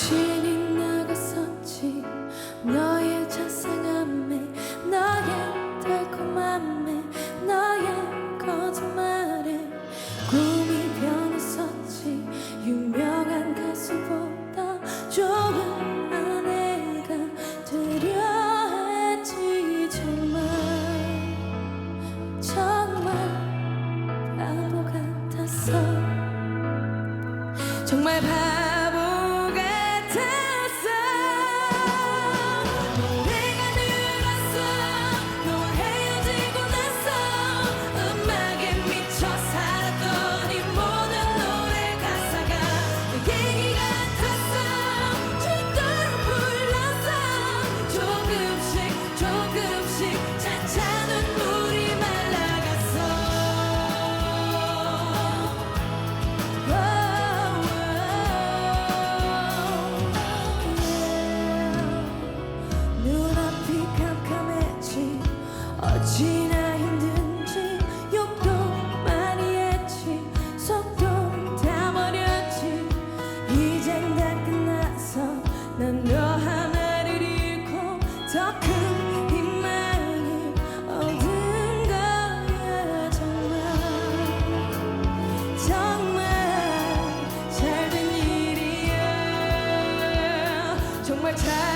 정신이 나갔었지. 너의 자상함에 너의 달콤함에 너의 거짓말에 꿈이 변했었지. 유명한 가수보다 조금 아내가 되려 했지. 정말 정말 바보 같았어. 정말 바 같은 more time.